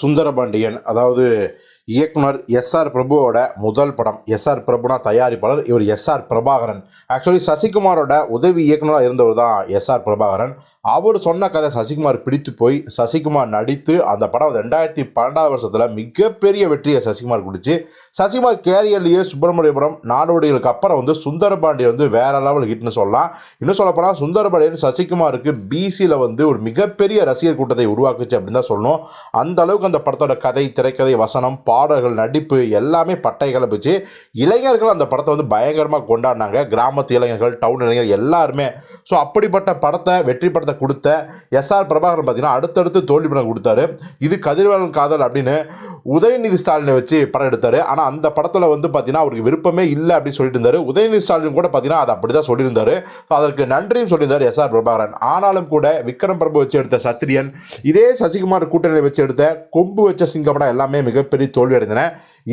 சுந்தரபாண்டியன் அதாவது இயக்குனர் எஸ்ஆர் பிரபுவோட முதல் படம் எஸ்ஆர் பிரபுனா தயாரிப்பாளர் இவர் எஸ்ஆர் பிரபாகரன். ஆக்சுவலி சசிகுமாரோட உதவி இயக்குனராக இருந்தவர் தான் எஸ்ஆர் பிரபாகரன். அவர் சொன்ன கதை சசிகுமார் பிடித்து போய் சசிகுமார் நடித்து அந்த படம் ரெண்டாயிரத்தி பன்னெண்டாவது வருஷத்தில் மிகப்பெரிய வெற்றியை சசிகுமார் குடிச்சு சசிகுமார் கேரியர்லேயே சுப்பிரமணியபுரம் நாடோடிகளுக்கு அப்புறம் வந்து சுந்தரபாண்டியன் வந்து வேற லெவல் ஹிட்னு சொல்லலாம். இன்னும் சொல்லப்போனால் சுந்தரபாண்டியன் சசிகுமாருக்கு பிசியில் வந்து ஒரு மிகப்பெரிய ரசிகர் கூட்டத்தை உருவாக்குச்சு அப்படின்னு தான் சொல்லணும். அந்த அந்த அளவுக்கு அந்த படத்தோட கதை திரைக்கதை வசனம் பாடல்கள் நடிப்பு எல்லாமே பட்டை கிளப்பிச்சு இளைஞர்கள் அந்த படத்தை வந்து பயங்கரமாக கொண்டாடினாங்க. கிராமத்து இளைஞர்கள் டவுன் இளைஞர்கள் எல்லாருமே. ஸோ அப்படிப்பட்ட படத்தை வெற்றி படத்தை கொடுத்த எஸ்ஆர் பிரபாகரன் பார்த்தீங்கன்னா அடுத்தடுத்து தோல்வி படம் கொடுத்தாரு. இது கதிர்வேலன் காதல் அப்படின்னு உதயநிதி ஸ்டாலினை வச்சு படம் எடுத்தார். ஆனால் அந்த படத்தில் வந்து பார்த்தீங்கன்னா அவருக்கு விருப்பமே இல்லை அப்படின்னு சொல்லிட்டு இருந்தார். உதயநிதி ஸ்டாலின் கூட பார்த்தீங்கன்னா அதை அப்படி தான் சொல்லியிருந்தாரு. ஸோ அதற்கு நன்றியும் சொல்லியிருந்தார் எஸ்ஆர் பிரபாகரன். ஆனாலும் கூட விக்ரம் பிரபு வச்சு எடுத்த சத்திரியன் இதே சசிகுமார் கூட்டணியை வச்சு எடுத்த கொம்பு வச்ச சிங்க படம் எல்லாமே மிகப்பெரிய தோல்வி அடைந்தன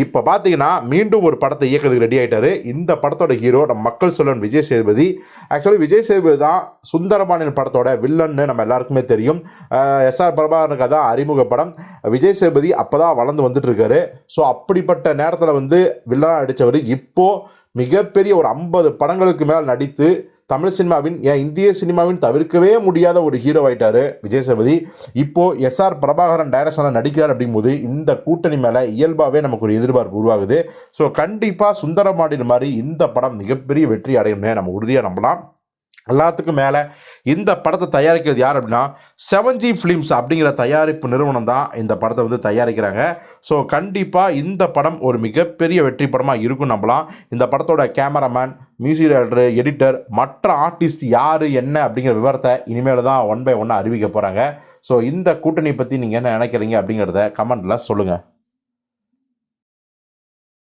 இப்போ பார்த்தீங்கன்னா மீண்டும் ஒரு படத்தை இயக்கிறதுக்கு ரெடி ஆகிட்டாரு இந்த படத்தோட ஹீரோ நம்ம மக்கள் சொல்லன் விஜய் சேதுபதி. ஆக்சுவலி விஜய் சேதுபதி தான் சுந்தரபாண்டியன் படத்தோட வில்லன்னு நம்ம எல்லாருக்குமே தெரியும். எஸ்ஆர் பிரபாகரனுக்கு தான் அறிமுக படம். விஜய் சேதுபதி அப்போ தான் வளர்ந்து வந்துட்டு இருக்காரு ஸோ அப்படிப்பட்ட நேரத்தில் வந்து வில்லனாக அடித்தவர் இப்போது மிகப்பெரிய ஒரு ஐம்பது படங்களுக்கு மேல் நடித்து தமிழ் சினிமாவின் ஏன் இந்திய சினிமாவின் தவிர்க்கவே முடியாத ஒரு ஹீரோ ஆயிட்டாரு விஜய் சேபதி இப்போ எஸ்ஆர் பிரபாகரன் டைரக்ஷனில் நடிக்கிறார் அப்படிங்கும்போது இந்த கூட்டணி மேலே இயல்பாகவே நமக்கு ஒரு எதிர்பார்ப்பு உருவாகுது. ஸோ கண்டிப்பாக சுந்தரமாடின் மாதிரி இந்த படம் மிகப்பெரிய வெற்றி அடையும்னு நம்ம உறுதியாக நம்பலாம். எல்லாத்துக்கும் மேலே இந்த படத்தை தயாரிக்கிறது யார் அப்படின்னா செவன்ஜி ஃபிலிம்ஸ் அப்படிங்கிற தயாரிப்பு நிறுவனம் தான் இந்த படத்தை வந்து தயாரிக்கிறாங்க. ஸோ கண்டிப்பாக இந்த படம் ஒரு மிகப்பெரிய வெற்றி படமாக இருக்கும் நம்பலாம். இந்த படத்தோட கேமராமேன் மியூசிக் டைரக்டர் எடிட்டர் மற்ற ஆர்டிஸ்ட் யார் என்ன அப்படிங்கிற விவரத்தை இனிமேல் தான் ஒன் பை ஒன்னாக அறிவிக்க போகிறாங்க ஸோ இந்த கூட்டணி பற்றி நீங்கள் என்ன நினைக்கிறீங்க அப்படிங்கிறத கமெண்ட்டில் சொல்லுங்கள்